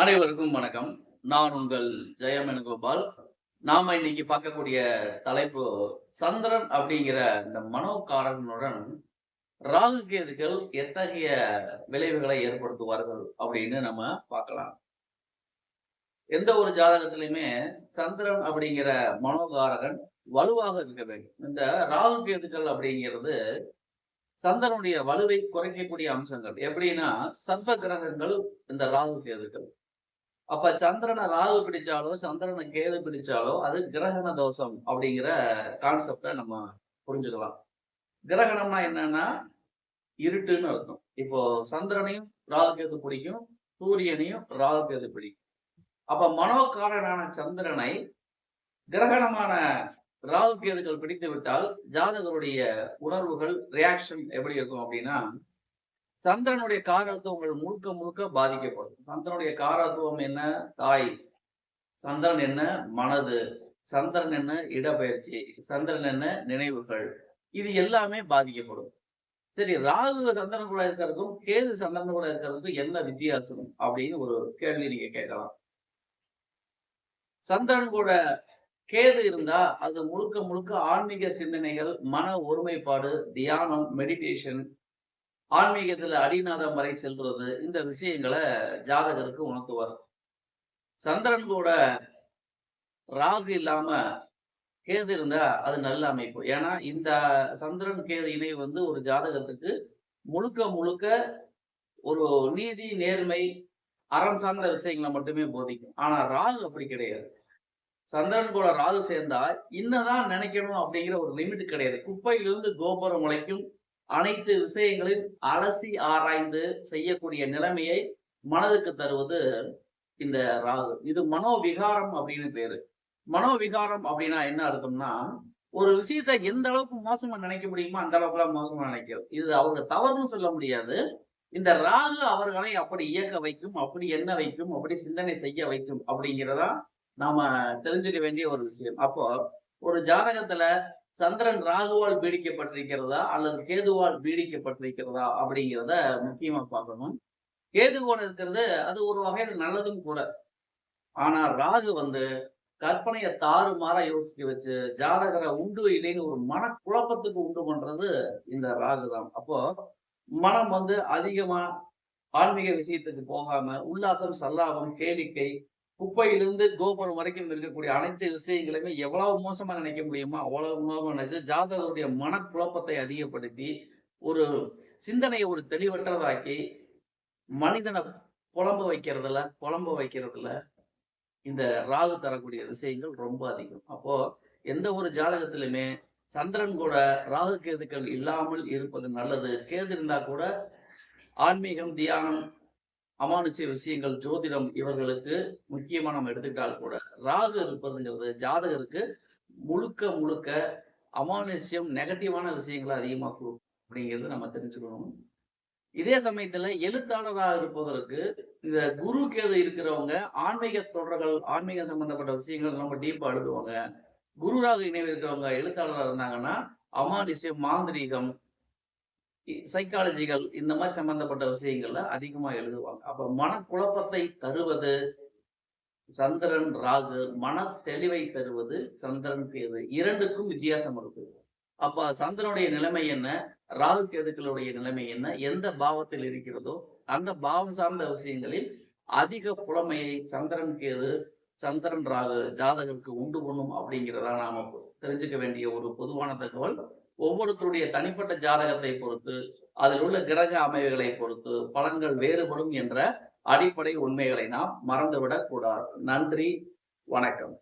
அனைவருக்கும் வணக்கம். நான் உங்கள் ஜெயமேனுகோபால் நாம இன்னைக்கு பார்க்கக்கூடிய தலைப்பு சந்திரன் அப்படிங்கிற இந்த மனோகாரகனுடன் ராகு கேதுகள் எத்தகைய விளைவுகளை ஏற்படுத்துவார்கள் அப்படின்னு நம்ம பார்க்கலாம். எந்த ஒரு ஜாதகத்திலையுமே சந்திரன் அப்படிங்கிற மனோகாரகன் வலுவாக இருக்க வேண்டும். இந்த ராகு கேதுகள் அப்படிங்கிறது சந்திரனுடைய வலுவை குறைக்கக்கூடிய அம்சங்கள். எப்படின்னா சர்வ கிரகங்கள் இந்த ராகு கேதுகள் அப்ப சந்திரனை ராகு பிடிச்சாலோ சந்திரனை கேது பிடிச்சாலோ அது கிரகண தோஷம் அப்படிங்கிற கான்செப்டை நம்ம புரிஞ்சுக்கலாம். கிரகணம்னா என்னன்னா இருட்டுன்னு அர்த்தம். இப்போ சந்திரனையும் ராகு கேது பிடிக்கும் சூரியனையும் ராகு கேது பிடிக்கும். அப்ப மனோக்காரனான சந்திரனை கிரகணமான ராகு கேதுகள் பிடித்து விட்டால் ஜாதகருடைய உணர்வுகள் ரியாக்ஷன் எப்படி இருக்கும் அப்படின்னா சந்திரனுடைய காரத்துவங்கள் முழுக்க முழுக்க பாதிக்கப்படும். சந்திரனுடைய காரத்துவம் என்ன? தாய். சந்திரன் என்ன? மனது. சந்திரன் என்ன? இடப்பெயர்ச்சி. சந்திரன் என்ன? நினைவுகள். இது எல்லாமே பாதிக்கப்படும். சரி ராகு சந்திரன் கூட இருக்கிறதுக்கும் கேது சந்திரன் கூட இருக்கிறதுக்கும் என்ன வித்தியாசம் அப்படின்னு ஒரு கேள்வி நீங்க கேட்கலாம். சந்திரன் கூட கேது இருந்தா அது முழுக்க முழுக்க ஆன்மீக சிந்தனைகள் மன ஒருமைப்பாடு தியானம் மெடிடேஷன் ஆன்மீகத்தில் அடிநாதம் வரை செல்றது இந்த விஷயங்களை ஜாதகருக்கு உணர்த்துவார் சந்திரன் கூட ராகு இல்லாம கேது இருந்தா அது நல்ல அமைப்பு. ஏன்னா இந்த சந்திரன் கேது இணை வந்து ஒரு ஜாதகத்துக்கு முழுக்க முழுக்க ஒரு நீதி நேர்மை அறம் சார்ந்த விஷயங்களை மட்டுமே போதிக்கும். ஆனா ராகு அப்படி கிடையாது. சந்திரன் கூட ராகு சேர்ந்தா இன்னதான் நினைக்கணும் அப்படிங்கிற ஒரு லிமிட் கிடையாது. குப்பையிலிருந்து கோபுரம் உழைக்கும் அனைத்து விஷயங்களையும் அலசி ஆராய்ந்து செய்யக்கூடிய நிலைமையை மனதுக்கு தருவது இந்த ராகு. இது மனோவிகாரம் அப்படின்னு பேரு. மனோவிகாரம் அப்படின்னா என்ன அர்த்தம்னா ஒரு விஷயத்த எந்த அளவுக்கு மோசமா நினைக்க முடியுமோ அந்த அளவுக்கு மோசமா நினைக்கிறது. இது அவங்க தவறுன்னு சொல்ல முடியாது. இந்த ராகு அவர்களை அப்படி இயக்க வைக்கும் அப்படி எண்ண வைக்கும் அப்படி சிந்தனை செய்ய வைக்கும் அப்படிங்கிறதா நாம தெரிஞ்சுக்க வேண்டிய ஒரு விஷயம். அப்போ ஒரு ஜாதகத்துல சந்திரன் ராகுவால் பீடிக்கப்பட்டிருக்கிறதா அல்லது கேதுவால் பீடிக்கப்பட்டிருக்கிறதா அப்படிங்கிறத முக்கியமா பார்க்கணும். கேதுவோட இருக்கிறது அது ஒரு வகையில நல்லதும் கூட. ஆனா ராகு வந்து கற்பனையை தாறுமாற யோசிக்க வச்சு ஜாதகரை உண்டு இல்லைன்னு ஒரு மனக்குழப்பத்துக்கு உண்டு பண்றது இந்த ராகு தான். அப்போ மனம் வந்து அதிகமா ஆன்மீக விஷயத்துக்கு போகாம உல்லாசம் சல்லாபம் கேளிக்கை குப்பையிலிருந்து கோபுரம் வரைக்கும் இருக்கக்கூடிய அனைத்து விஷயங்களையுமே எவ்வளவு மோசமா நினைக்க முடியுமோ அவ்வளவு மோசமாக நினைச்சு ஜாதகருடைய மனக்குழப்பத்தை அதிகப்படுத்தி ஒரு சிந்தனையை ஒரு தெளிவற்றதாக்கி மனிதனை புலம்ப வைக்கிறதுல புலம்ப வைக்கிறதுல இந்த ராகு தரக்கூடிய விஷயங்கள் ரொம்ப அதிகம். அப்போ எந்த ஒரு ஜாதகத்திலுமே சந்திரன் கூட ராகு கேதுக்கள் இல்லாமல் இருப்பது நல்லது. கேது இருந்தா கூட ஆன்மீகம் தியானம் அமானுஷ்ய விஷயங்கள் ஜோதிடம் இவர்களுக்கு முக்கியமாக நம்ம எடுத்துக்கிட்டால் கூட ராகு இருப்பதுங்கிறது ஜாதகருக்கு முழுக்க முழுக்க அமானுஷ்யம் நெகட்டிவான விஷயங்களை அதிகமாக கொடுக்கும் அப்படிங்கிறது நம்ம தெரிஞ்சுக்கணும். இதே சமயத்துல எழுத்தாளராக இருப்பதற்கு இந்த குரு கேது இருக்கிறவங்க ஆன்மீக தொடர்கள் ஆன்மீக சம்பந்தப்பட்ட விஷயங்கள் ரொம்ப டீப்பா எழுதுவாங்க. குருராக இணைவு இருக்கிறவங்க எழுத்தாளராக இருந்தாங்கன்னா அமானுஷ்யம் மாந்திரீகம் சைக்காலஜிகள் இந்த மாதிரி சம்பந்தப்பட்ட விஷயங்கள்ல அதிகமா எழுதுவாங்க. அப்ப மனக்குழப்பத்தை தருவது சந்திரன் ராகு மன தெளிவை தருவது சந்திரன் கேது. இரண்டுக்கும் வித்தியாசம் இருக்கு. அப்ப சந்திரனுடைய நிலைமை என்ன? ராகு கேதுக்களுடைய நிலைமை என்ன? எந்த பாவத்தில் இருக்கிறதோ அந்த பாவம் சார்ந்த விஷயங்களில் அதிக புலமையை சந்திரன் கேது சந்திரன் ராகு ஜாதகருக்கு உண்டு பண்ணும் அப்படிங்கிறதா நாம தெரிஞ்சுக்க வேண்டிய ஒரு பொதுவான தகவல். ஒவ்வொருத்தருடைய தனிப்பட்ட ஜாதகத்தை பொறுத்து அதில் உள்ள கிரக அமைவுகளை பொறுத்து பலன்கள் வேறுபடும் என்ற அடிப்படை உண்மைகளை நாம் மறந்துவிடக் கூடாது நன்றி வணக்கம்.